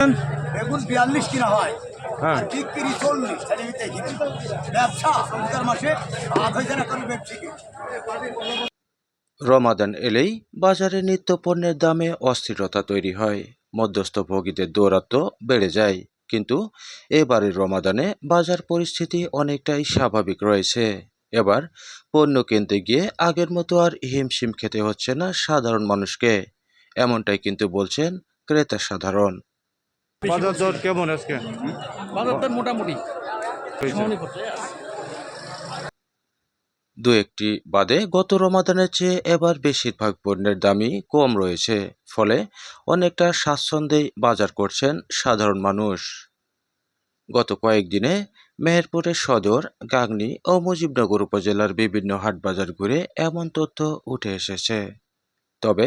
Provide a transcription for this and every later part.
বেগুন বিয়াল্লিশ কিনা হয়। হ্যাঁ। আর বিক্রি চল্লিশ তাহলে ব্যবসা মাসে সাত হাজার করে ব্যবসা রমাদান এলেই বাজারে নিত্য পণ্যের দামে অস্থিরতা তৈরি হয়। মধ্যস্থ ভোগীদের দৌরাত্ম বেড়ে যায়। কিন্তু এবারের রমাদানে বাজার পরিস্থিতি অনেকটাই স্বাভাবিক রয়েছে। এবার পণ্য কিনতে গিয়ে আগের মতো আর হিমশিম খেতে হচ্ছে না সাধারণ মানুষকে। এমনটাই কিন্তু বলছেন ক্রেতা সাধারণ। বাজার দর কেমন আজকে? মোটামুটি। হয়েছে? সমানই করছে দু একটি বাদে গত রমাদানের চেয়ে এবার বেশিরভাগ পণ্যের দামই কম রয়েছে। ফলে অনেকটা স্বাচ্ছন্দ্যেই বাজার করছেন সাধারণ মানুষ। গত কয়েকদিনে মেহেরপুরের সদর গাংনী ও মুজিবনগর উপজেলার বিভিন্ন হাটবাজার ঘুরে এমন তথ্য উঠে এসেছে। তবে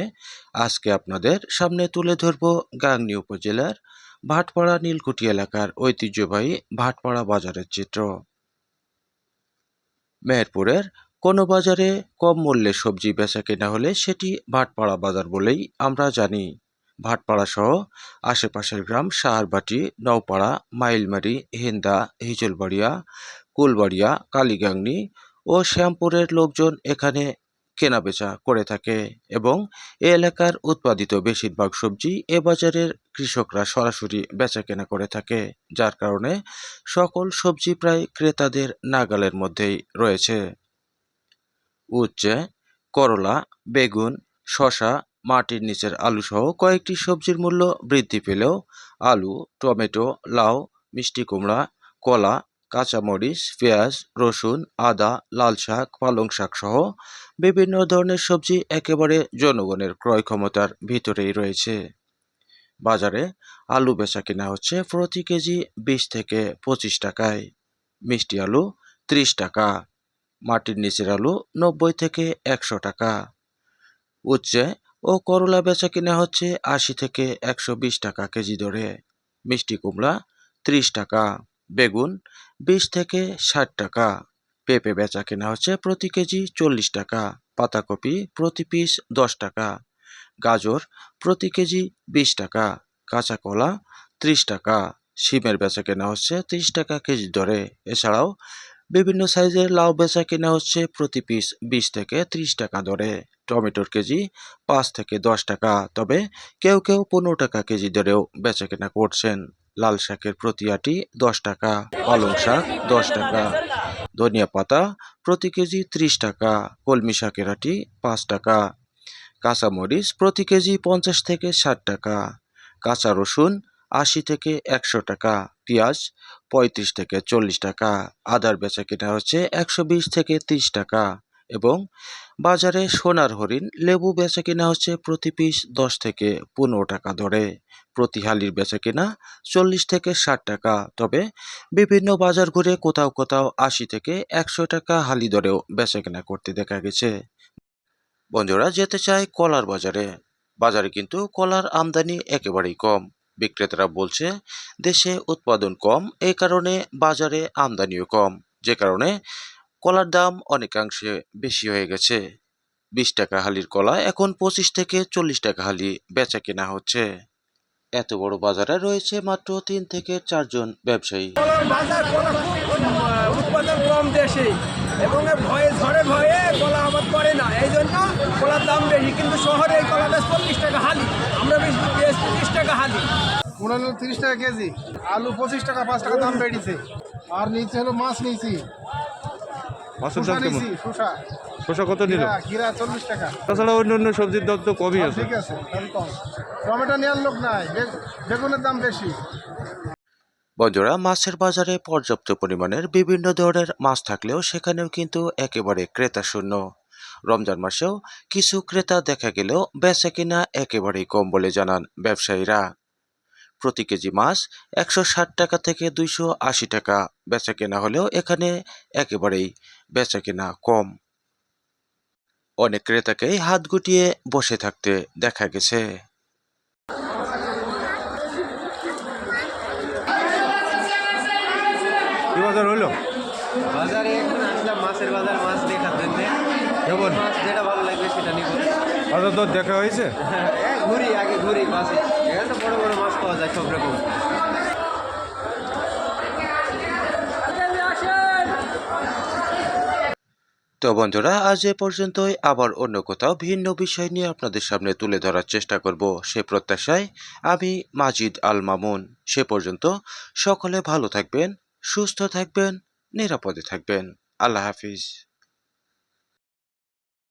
আজকে আপনাদের সামনে তুলে ধরব গাংনী উপজেলার ভাটপাড়া নীলকুঠি এলাকার ঐতিহ্যবাহী ভাটপাড়া বাজারের চিত্র। মেহেরপুরের কোনো বাজারে কম মূল্যে সবজি বেচা কেনা হলে সেটি ভাটপাড়া বাজার বলেই আমরা জানি। ভাটপাড়া সহ আশেপাশের গ্রাম সাহারবাটি, নওপাড়া, মাইলমারি, হিন্দা, হিজলবাড়িয়া, কুলবাড়িয়া, কালীগাংনি ও শ্যামপুরের লোকজন এখানে কেনাবেচা করে থাকে এবং এ এলাকার উৎপাদিত বেশিরভাগ সবজি এ বাজারের কৃষকরা সরাসরি বেচা কেনা করে থাকে, যার কারণে সকল সবজি প্রায় ক্রেতাদের নাগালের মধ্যেই রয়েছে। উচ্ছে, করলা, বেগুন, শসা, মাটির নিচের আলুসহ কয়েকটি সবজির মূল্য বৃদ্ধি পেলেও আলু, টমেটো, লাউ, মিষ্টি কুমড়া, কলা কাঁচামরিচ, পেঁয়াজ, রসুন, আদা, লাল শাক, পালং শাক সহ বিভিন্ন ধরনের সবজি একেবারে জনগণের ক্রয় ক্ষমতার ভিতরেই রয়েছে। বাজারে আলু বেচা কেনা হচ্ছে প্রতি কেজি বিশ থেকে পঁচিশ টাকায়। মিষ্টি আলু ত্রিশ টাকা, মাটির নিচের আলু নব্বই থেকে একশো টাকা। উচ্ছে ও করলা বেচা কিনা হচ্ছে আশি থেকে একশো বিশ টাকা কেজি দরে। মিষ্টি কুমড়া ত্রিশ টাকা, বেগুন বিশ থেকে ষাট টাকা। পেঁপে বেচা কেনা হচ্ছে প্রতি কেজি চল্লিশ টাকা। পাতাকপি প্রতি পিস দশ টাকা। গাজর প্রতি কেজি বিশ টাকা। কাঁচা কলা ত্রিশ টাকা। শিমের বেচা কেনা হচ্ছে ত্রিশ টাকা কেজি দরে। এছাড়াও বিভিন্ন সাইজের লাউ বেচা কেনা হচ্ছে প্রতি পিস বিশ থেকে ত্রিশ টাকা দরে। টমেটোর কেজি পাঁচ থেকে দশ টাকা। তবে কেউ কেউ পনেরো টাকা কেজি দরেও বেচা কেনা করছেন। লাল শাকের প্রতি আটি দশ টাকা, পালং শাক দশ টাকা, ধনিয়া পাতা প্রতি কেজি ত্রিশ টাকা, কলমি শাকের আটি পাঁচ টাকা, কাঁচামরিচ প্রতি কেজি পঞ্চাশ থেকে ষাট টাকা, কাঁচা রসুন আশি থেকে একশো টাকা, পেঁয়াজ পঁয়ত্রিশ থেকে চল্লিশ টাকা, আদার বেচা কেনা হচ্ছে একশো বিশ থেকে ত্রিশ টাকা। এবং বাজারে সোনার হরিণ, লেবু বেচা কেনা হচ্ছে প্রতি পিস দশ থেকে পনেরো টাকা ধরে প্রতি হালির বেচা কেনা চল্লিশ থেকে ষাট টাকা। তবে বিভিন্ন বাজার ঘুরে কোথাও কোথাও আশি থেকে একশো টাকা হালি দরেও বেচা কেনা করতে দেখা গেছে। বন্ধুরা, যেতে চায় কলার বাজারে। বাজারে কিন্তু কলার আমদানি একেবারেই কম। বিক্রেতারা বলছে, দেশে উৎপাদন কম এই কারণে বাজারে আমদানিও কম। যে কারণে কলার দাম অনেকাংশে বেশি হয়ে গেছে। বিশ টাকা হালির কলা এখন পঁচিশ থেকে চল্লিশ টাকা হালি বেচা কেনা হচ্ছে। এত বড় বাজারে রয়েছে মাত্র তিন থেকে চারজন ব্যবসায়ী। বাজার উৎপাদন কম দেশে এবং ভয়ে ঝড়ে ভয়ে কলা আবাদ করে না। এই জন্য কলার দাম বেশি কিন্তু শহরে এই কলাটা চল্লিশ টাকা হালি। আমরা বেশি তিরিশ টাকা হালি। মোটামুটি তিরিশ টাকা কেজি। আলু পঁচিশ টাকা পাঁচ টাকা দাম বেড়েছে। আর নিচে হলো মাছ নিয়েছি। মাছের দাম কেমন? শসা। শসা কত নিল? খিরা খিরা চল্লিশ টাকা। তাছাড়া অন্য অন্য সবজির দাম তো কমই আছে। ঠিক আছে টমেটো নেওয়ার লোক নাই বেগুনের দাম বেশি। বন্ধুরা মাছের বাজারে পর্যাপ্ত পরিমাণের বিভিন্ন ধরনের মাছ থাকলেও সেখানেও কিন্তু একেবারে ক্রেতা শূন্য। রমজান মাসেও কিছু ক্রেতা দেখা গেলেও বেচা কিনা একেবারেই কম বলে জানান ব্যবসায়ীরা। প্রতি কেজি মাছ একশো ষাট টাকা থেকে দুইশো আশি টাকা বেচা কেনা হলেও এখানে একেবারেই বেচা কেনা কম। অনেক ক্রেতাকেই হাত গুটিয়ে বসে থাকতে দেখা গেছে। কি বাজার হইল? বাজারে এখন আসলাম মাছের বাজার মাছ দেখার জন্য। কেমন? মাছ যেটা ভালো লাগবে সেটা নিব। বাজার দর দেখা হয়েছে? ঘুরি আগে ঘুরি মাছ। তো বড় বড় মাছ পাওয়া যায় সব রকম। তো বন্ধুরা, আজ এ পর্যন্তই। আবার অন্য কোথাও ভিন্ন বিষয় নিয়ে আপনাদের সামনে তুলে ধরার চেষ্টা করব। সে প্রত্যাশায় আমি মাজিদ আল মামুন। সে পর্যন্ত সকলে ভালো থাকবেন, সুস্থ থাকবেন, নিরাপদে থাকবেন। আল্লাহ হাফিজ।